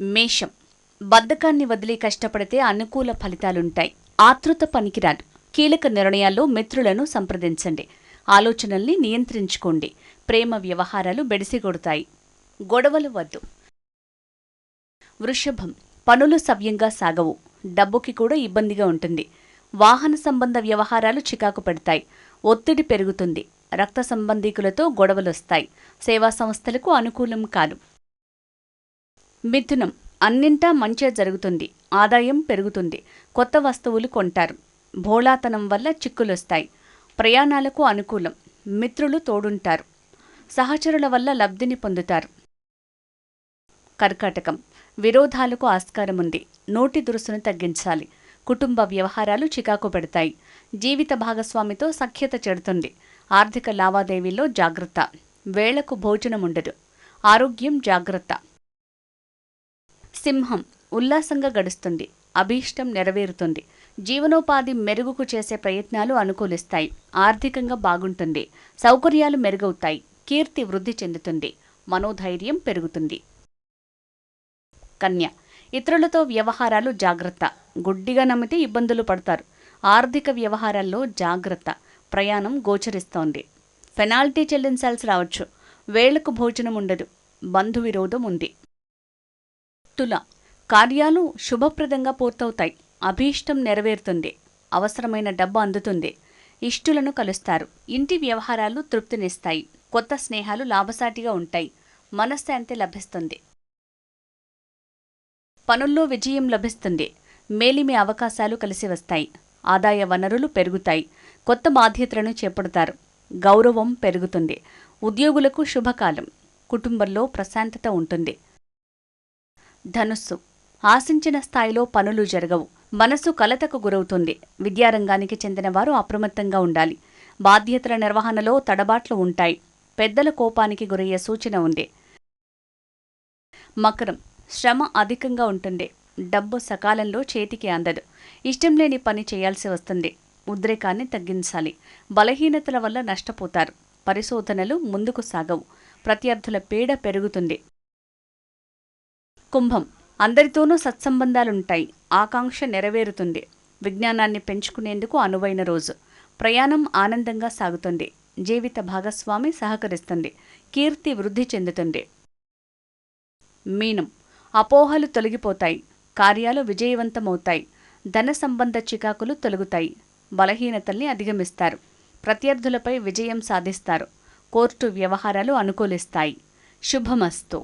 మేషం. బద్ధకాన్ని వదిలి కష్టపడితే అనుకూల ఫలితాలుంటాయి. ఆతృత పనికిరాదు. కీలక నిర్ణయాల్లో మిత్రులను సంప్రదించండి. ఆలోచనల్ని నియంత్రించుకోండి. ప్రేమ వ్యవహారాలు బెడిసిగొడతాయి. గొడవలు వద్దు. వృషభం. పనులు సవ్యంగా సాగవు. డబ్బుకి కూడా ఇబ్బందిగా ఉంటుంది. వాహన సంబంధ వ్యవహారాలు చికాకు పెడతాయి. ఒత్తిడి పెరుగుతుంది. రక్త సంబంధీకులతో గొడవలొస్తాయి. సేవా సంస్థలకు అనుకూలం కాదు. మిథునం. అన్నింటా మంచే జరుగుతుంది. ఆదాయం పెరుగుతుంది. కొత్త వస్తువులు కొంటారు. భోళాతనం వల్ల చిక్కులొస్తాయి. ప్రయాణాలకు అనుకూలం. మిత్రులు తోడుంటారు. సహచరుల వల్ల లబ్ధిని పొందుతారు. కర్కాటకం. విరోధాలకు ఆస్కారం ఉంది నోటి దురుసును తగ్గించాలి. కుటుంబ వ్యవహారాలు చికాకు పెడతాయి. జీవిత భాగస్వామితో సఖ్యత చెడుతుంది. ఆర్థిక లావాదేవీల్లో జాగ్రత్త. వేళకు భోజనం ఉండదు ఆరోగ్యం జాగ్రత్త. సింహం ఉల్లాసంగా గడుస్తుంది. అభీష్టం నెరవేరుతుంది. జీవనోపాధి మెరుగుకు చేసే ప్రయత్నాలు అనుకూలిస్తాయి. ఆర్థికంగా బాగుంటుంది. సౌకర్యాలు మెరుగవుతాయి. కీర్తి వృద్ధి చెందుతుంది. మనోధైర్యం పెరుగుతుంది. కన్య. ఇతరులతో వ్యవహారాలు జాగ్రత్త. గుడ్డిగా నమ్మితే ఇబ్బందులు పడతారు. ఆర్థిక వ్యవహారాల్లో జాగ్రత్త. ప్రయాణం గోచరిస్తోంది. పెనాల్టీ చెల్లించాల్సి రావచ్చు. వేళ్ళకు భోజనం ఉండదు. బంధు విరోధం ఉంది. తుల. కార్యాలు శుభప్రదంగా పూర్తవుతాయి. అభీష్టం నెరవేరుతుంది. అవసరమైన డబ్బు అందుతుంది. ఇష్టులను కలుస్తారు. ఇంటి వ్యవహారాలు తృప్తినిస్తాయి. కొత్త స్నేహాలు లాభసాటిగా ఉంటాయి. మనశ్శాంతి లభిస్తుంది. పనుల్లో విజయం లభిస్తుంది. మేలిమి అవకాశాలు కలిసి వస్తాయి. ఆదాయ వనరులు పెరుగుతాయి. కొత్త బాధ్యతలను చేపడతారు. గౌరవం పెరుగుతుంది. ఉద్యోగులకు శుభకాలం. కుటుంబంలో ప్రశాంతత ఉంటుంది. ధనుస్సు. ఆశించిన స్థాయిలో పనులు జరగవు. మనసు కలతకు గురవుతుంది. విద్యారంగానికి చెందిన వారు అప్రమత్తంగా ఉండాలి. బాధ్యతల నిర్వహణలో తడబాట్లు ఉంటాయి. పెద్దల కోపానికి గురయ్యే సూచన ఉంది. మకరం. శ్రమ అధికంగా ఉంటుంది. డబ్బు సకాలంలో చేతికి అందదు. ఇష్టం లేని పని చేయాల్సి వస్తుంది. ఉద్రేకాన్ని తగ్గించాలి. బలహీనతల వల్ల నష్టపోతారు. పరిశోధనలు ముందుకు సాగవు. ప్రత్యర్థుల పీడ పెరుగుతుంది. కుంభం. అందరితోనూ సత్సంబంధాలుంటాయి. ఆకాంక్ష నెరవేరుతుంది. విజ్ఞానాన్ని పెంచుకునేందుకు అనువైన రోజు. ప్రయాణం ఆనందంగా సాగుతుంది. జీవిత భాగస్వామి సహకరిస్తుంది. కీర్తి వృద్ధి చెందుతుంది. మీనం. అపోహలు తొలగిపోతాయి. కార్యాలు విజయవంతమవుతాయి. ధన సంబంధ చికాకులు తొలగుతాయి. బలహీనతల్ని అధిగమిస్తారు. ప్రత్యర్థులపై విజయం సాధిస్తారు. కోర్టు వ్యవహారాలు అనుకూలిస్తాయి. శుభమస్తు.